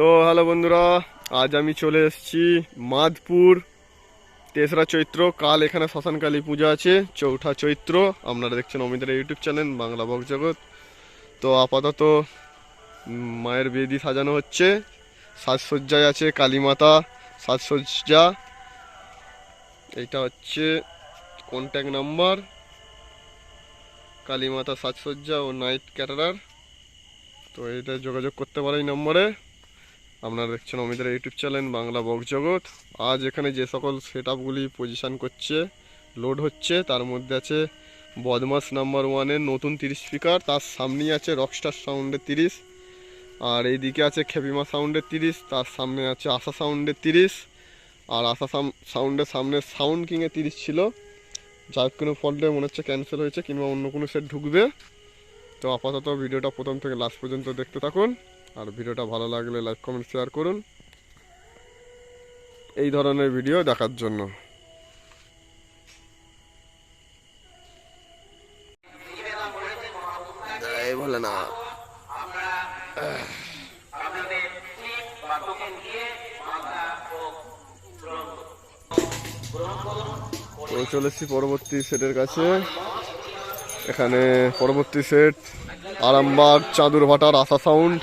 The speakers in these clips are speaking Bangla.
তো হ্যালো বন্ধুরা, আজ আমি চলে এসেছি মাধপুর তেসরা চৈত্র, কাল এখানে শ্মশানকালী পূজা আছে, চৌঠা চৈত্র, আপনারা দেখছেন অমিতের ইউটিউব চ্যানেল, বাংলা বক জগৎ। তো আপাতত মায়ের বেদি সাজানো হচ্ছে, সাজসজ্জায় আছে কালীমাতা সাজসজ্জা। এইটা হচ্ছে কন্ট্যাক্ট নাম্বার কালীমাতা সাজসজ্জা ও নাইট ক্যাটারার তো এইটা যোগাযোগ করতে পারে এই নম্বরে আপনারা দেখছেন অমিতের ইউটিউব চ্যানেল বাংলা বক জগৎ। আজ এখানে যে সকল সেট আপগুলি পজিশান করছে লোড হচ্ছে, তার মধ্যে আছে বদমাস নাম্বার ওয়ানের নতুন তিরিশ স্পিকার তার সামনেই আছে রকস্টার সাউন্ডের তিরিশ, আর এইদিকে আছে খেপিমা সাউন্ডের তিরিশ, তার সামনে আছে আশা সাউন্ডের তিরিশ, আর আশা সাউন্ডের সামনে সাউন্ড কিংয়ে তিরিশ ছিল। যার কোনো ফল্টে মনে হচ্ছে ক্যান্সেল হয়েছে কিংবা অন্য কোনো সেট ঢুকবে। তো আপাতত ভিডিওটা প্রথম থেকে লাস্ট পর্যন্ত দেখতে থাকুন। আর ভিডিওটা ভালো লাগলে লাইক কমেন্ট শেয়ার করুন। এই ধরনের ভিডিও দেখার জন্য। বলে না। চলেছি পরবর্তী সেটের কাছে। এখানে পরবর্তী সেট আরামবাগ চাঁদুর ভাটার আশা সাউন্ড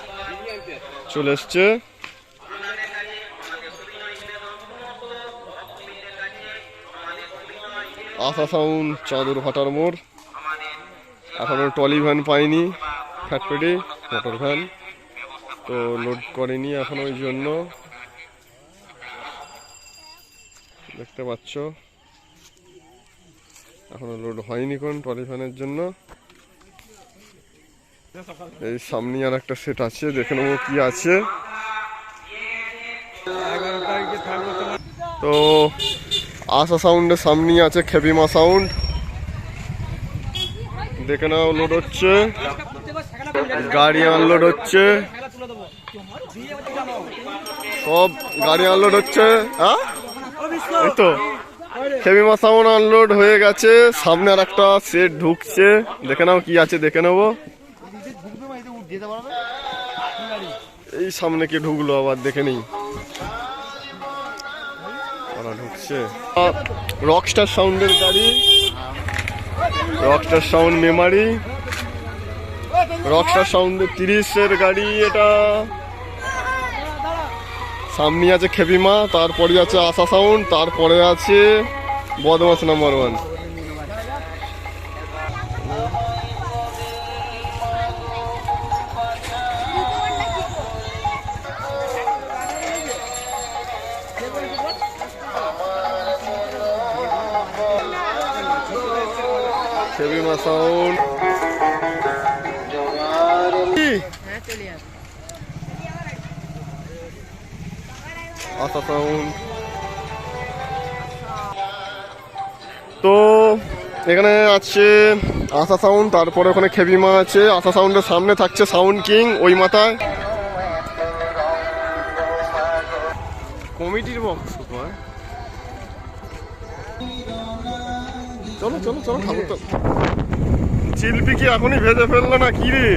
চলে এসছে। আশা সাউন্ড চাঁদুর ভাটার মোড়। এখনও টলি ভ্যান পাইনি ফ্যাক্টরি মোটর ভ্যান তো লোড করেনি এখন ওই জন্য। দেখতে পাচ্ছ। এখনও লোড হয়নি কোন টলি ভ্যানের জন্য। এই সামনে আর একটা সেট আছে, দেখে নেব কি আছে। তো আশা সাউন্ডের সামনেই আছে খেপিমা সাউন্ড। দেখে নাও লোড হচ্ছে। গাড়ি আনলোড হচ্ছে। সব গাড়ি আনলোড হচ্ছে হ্যাঁ? এই তো। খেমিমা সাউন্ড আনলোড হয়ে গেছে, সামনে আর একটা সেট ঢুকছে। দেখে নাও কি আছে, দেখে নেব। এই সামনে কে ঢুকলো আবার দেখে নেই। ঢুকছে। রকস্টার সাউন্ডের গাড়ি। রকস্টার সাউন্ড মেমারি রকস্টার সাউন্ডের তিরিশের গাড়ি এটা। সামনে আছে খেপিমা তারপরে আছে আশা সাউন্ড তারপরে আছে বদমাস নাম্বার ওয়ান আশা সাউন্ড তো, এখানে আছে আশা সাউন্ড তারপরে ওখানে খেবিমা আছে। আশা সাউন্ডের সামনে থাকছে সাউন্ড কিং ওই মাথায়। কমিটির বক্স চলো চলো চলো খাব তো চিলপি কি এখনই ভেজে ফেলল না কি রে?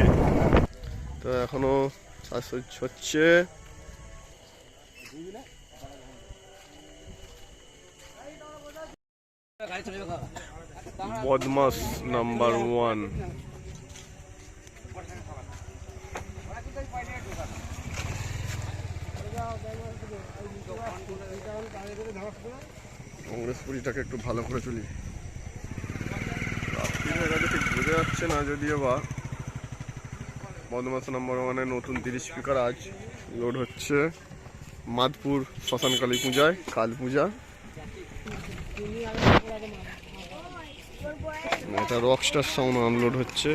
তো এখনও সাজসজ্জ হচ্ছে। বদমাস নাম্বার ওয়ান। কংগ্রেস পুরিটাকে একটু ভালো করে চলি রাত্রি হয়ে গেছে ঠিক বোঝা যাচ্ছে না, যদিও বা। বদমাস নাম্বার ওয়ানে নতুন তিরিশ স্পিকার আজ। লোড হচ্ছে মাধপুর শ্মশানকালী পূজায়, কাল পূজা। এটা রকস্টার সাউন্ড আনলোড হচ্ছে।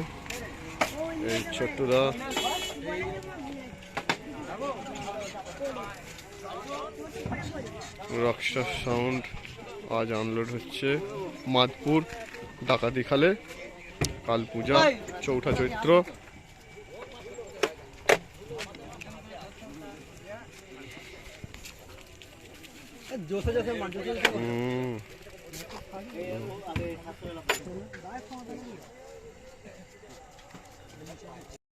এই ছোট্টরা রকস্টার সাউন্ড আজ আনলোড হচ্ছে মাধপুর ডাকাতি খালে। কাল পূজা চৌঠা চৈত্র। হুম।